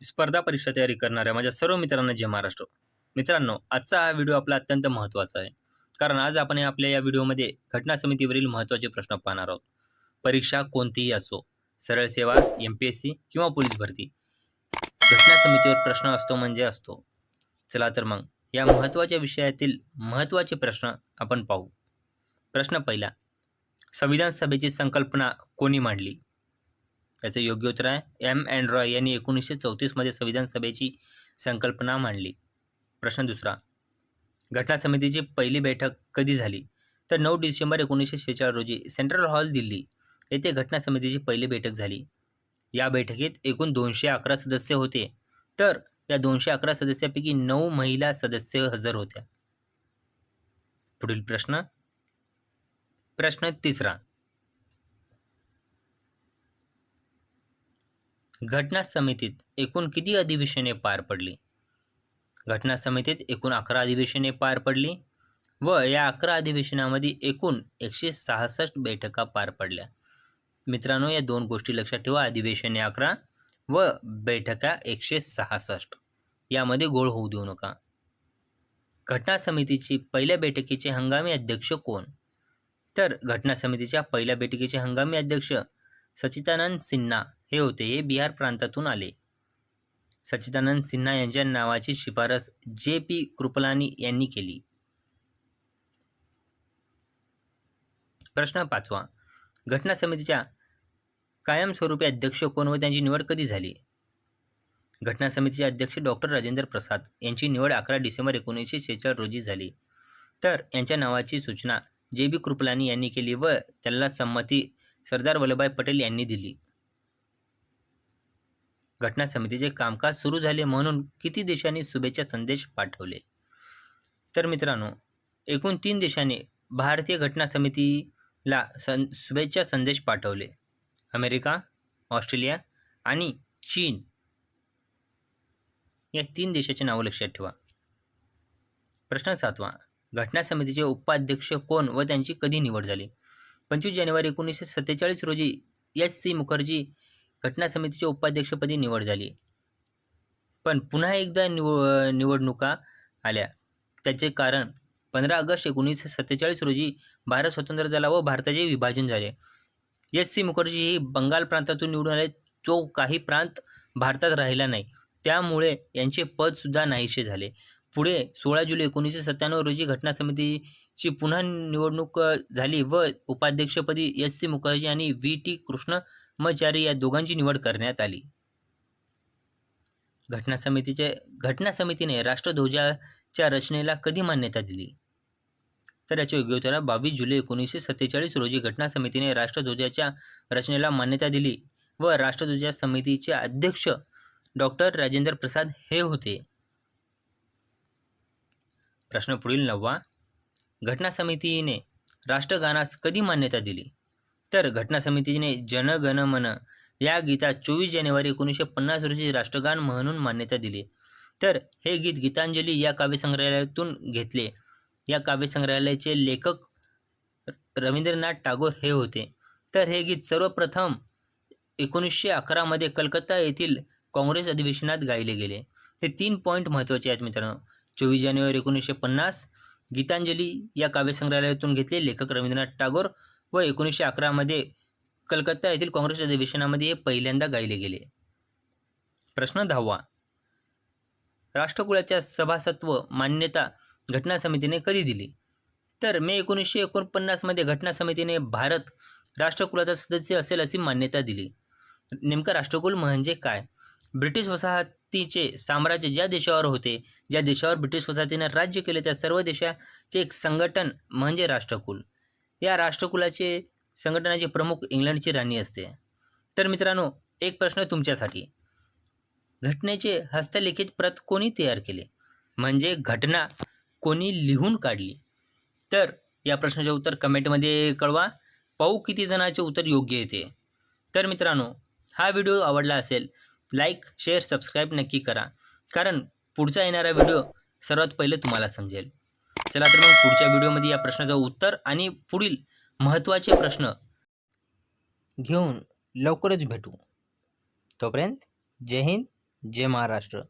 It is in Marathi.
स्पर्धा परीक्षा तयारी करणाऱ्या माझ्या सर्व मित्रांना जय महाराष्ट्र. मित्रांनो आजचा हा व्हिडिओ आपला अत्यंत महत्त्वाचा आहे. कारण आज आपण आपल्या या व्हिडिओमध्ये घटना समितीवरील महत्त्वाचे प्रश्न पाहणार आहोत. परीक्षा कोणतीही असो सरळ सेवा एम पी एस सी किंवा पोलीस भरती घटना समितीवर प्रश्न असतो म्हणजे असतो. चला तर मग या महत्त्वाच्या विषयातील महत्त्वाचे प्रश्न आपण पाहू. प्रश्न पहिला संविधान सभेची संकल्पना कोणी मांडली? याचं योग्य उत्तर आहे. एम अँड रॉय यांनी एकोणीसशे चौतीसमध्ये संविधान सभेची संकल्पना मांडली. प्रश्न दुसरा घटना समितीची पहिली बैठक कधी झाली? तर नऊ डिसेंबर एकोणीसशे शेहेचाळीस रोजी सेंट्रल हॉल दिल्ली येथे घटना समितीची पहिली बैठक झाली. या बैठकीत एकूण दोनशे अकरा सदस्य होते. तर या दोनशे अकरा सदस्यापैकी नऊ महिला सदस्य हजर होत्या. पुढील प्रश्न प्रश्न तिसरा घटना समितीत एकूण किती अधिवेशने पार पडली? घटना समितीत एकूण अकरा अधिवेशने पार पडली व या अकरा अधिवेशनामध्ये एकूण एकशे सहासष्ट बैठका पार पडल्या. मित्रांनो या दोन गोष्टी लक्षात ठेवा. अधिवेशने अकरा व बैठका एकशे सहासष्ट. यामध्ये गोळ होऊ देऊ नका. घटना समितीची पहिल्या बैठकीचे हंगामी अध्यक्ष कोण? तर घटना समितीच्या पहिल्या बैठकीचे हंगामी अध्यक्ष सचितानंद सिन्हा हे होते हे बिहार प्रांतातून आले. सच्चिदानंद सिन्हा यांच्या नावाची शिफारस जे पी कृपलानी यांनी केली. प्रश्न पाचवा. घटना समितीच्या कायमस्वरूपी अध्यक्ष कोण व त्यांची निवड कधी झाली? घटना समितीचे अध्यक्ष डॉक्टर राजेंद्र प्रसाद यांची निवड अकरा डिसेंबर एकोणीसशे शेहेचाळीस रोजी झाली. तर यांच्या नावाची सूचना जे बी कृपलानी यांनी केली व त्याला संमती सरदार वल्लभभाई पटेल यांनी दिली. घटना समितीचे कामकाज सुरू झाले म्हणून किती देशांनी शुभेच्छा संदेश पाठवले? तर मित्रांनो एकूण तीन देशांनी भारतीय घटना समितीला सं शुभेच्छा संदेश पाठवले. अमेरिका ऑस्ट्रेलिया आणि चीन. या तीन देशाचे नावं लक्षात ठेवा. प्रश्न सातवा घटना समितीचे उपाध्यक्ष कोण व त्यांची कधी निवड झाली? पंचवीस जानेवारी एकोणीसशे सत्तेचाळीस रोजी एस सी मुखर्जी घटना समितीच्या उपाध्यक्षपदी निवड झाली. पण पुन्हा एकदा निव निवडणुका आल्या. त्याचे कारण पंधरा ऑगस्ट एकोणीसशे सत्तेचाळीस रोजी भारत स्वतंत्र झाला व भारताचे विभाजन झाले. एस सी मुखर्जी ही बंगाल प्रांतातून निवडून आले. जो काही प्रांत भारतात राहिला नाही. त्यामुळे यांचे पदसुद्धा नाहीसे झाले. पुढे सोळा जुलै एकोणीसशे सत्त्याण्णव रोजी घटना समितीची पुन्हा निवडणूक झाली व उपाध्यक्षपदी एस सी मुखर्जी आणि व्ही टी कृष्णमचारी या दोघांची निवड करण्यात आली. घटना समितीचे घटना समितीने राष्ट्रध्वजाच्या रचनेला कधी मान्यता दिली? तर याचे योग्य उत्तर बावीस जुलै एकोणीसशे सत्तेचाळीस रोजी घटना समितीने राष्ट्रध्वजाच्या रचनेला मान्यता दिली व राष्ट्रध्वजा समितीचे अध्यक्ष डॉक्टर राजेंद्र प्रसाद हे होते. प्रश्न पुढील नववा. घटना समितीने राष्ट्रगानास कधी मान्यता दिली? तर घटना समितीने जन गण मन या गीतात चोवीस जानेवारी एकोणीसशे पन्नास रोजी राष्ट्रगान म्हणून मान्यता दिली. तर हे गीत गीतांजली या काव्यसंग्रहालयातून घेतले. या काव्यसंग्रहालयाचे लेखक रवींद्रनाथ टागोर हे होते. तर हे गीत सर्वप्रथम एकोणीसशे अकरामध्ये कलकत्ता येथील काँग्रेस अधिवेशनात गायले गेले. हे तीन पॉईंट महत्त्वाचे आहेत मित्रांनो. चोवीस जानेवारी एकोणीसशे पन्नास गीतांजली या काव्यसंग्रहालयातून घेतले लेखक रवींद्रनाथ टागोर व एकोणीसशे अकरामध्ये कलकत्ता येथील काँग्रेस अधिवेशनामध्ये हे पहिल्यांदा गायले गेले. प्रश्न दहावा. राष्ट्रकुलाच्या सभासत्व मान्यता घटना समितीने कधी दिली? तर मे एकोणीसशे एकोणपन्नासमध्ये घटना समितीने भारत राष्ट्रकुलाचा सदस्य असेल अशी मान्यता दिली. नेमकं राष्ट्रकुल म्हणजे काय? ब्रिटिश वसाहत वसाहतीचे साम्राज्य ज्या देशावर होते ज्या देशावर ब्रिटिश वसाहतीने राज्य केले त्या सर्व देशाचे एक संघटन म्हणजे राष्ट्रकुल. या राष्ट्रकुलाचे संघटनाचे प्रमुख इंग्लंडची राणी असते. तर मित्रांनो एक प्रश्न तुमच्यासाठी. घटनेचे हस्तलिखित प्रत कोणी तयार केले? म्हणजे घटना कोणी लिहून काढली? तर या प्रश्नाचे उत्तर कमेंटमध्ये कळवा. पाहू किती जणांचे उत्तर योग्य येते तर मित्रांनो हा व्हिडिओ आवडला असेल लाईक शेअर सबस्क्राईब नक्की करा. कारण पुढचा येणारा व्हिडिओ सर्वात पहिले तुम्हाला समजेल. चला तर मग पुढच्या व्हिडिओमध्ये या प्रश्नाचं उत्तर आणि पुढील महत्त्वाचे प्रश्न घेऊन लवकरच भेटू. तोपर्यंत जय हिंद जय महाराष्ट्र.